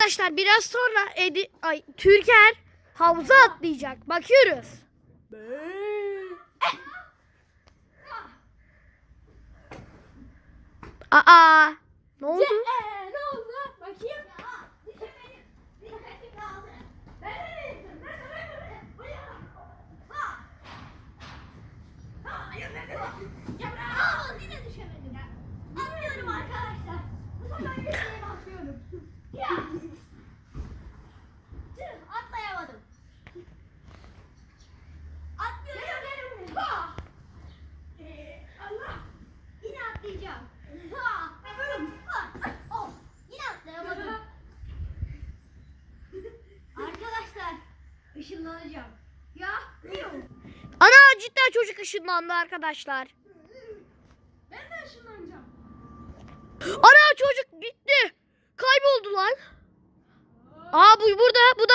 Arkadaşlar biraz sonra Edi, ay, Türker havuza atlayacak. Bakıyoruz. Aa, ne oldu? Ee, ne oldu? Bakayım. Yine düşemedim. Atlıyorum arkadaşlar. Işınlanacağım. Ya. Ana cidden çocuk ışınlandı arkadaşlar. Ben de ışınlanacağım. Ana çocuk gitti. Kayboldu lan. Aa bu burada. Bu da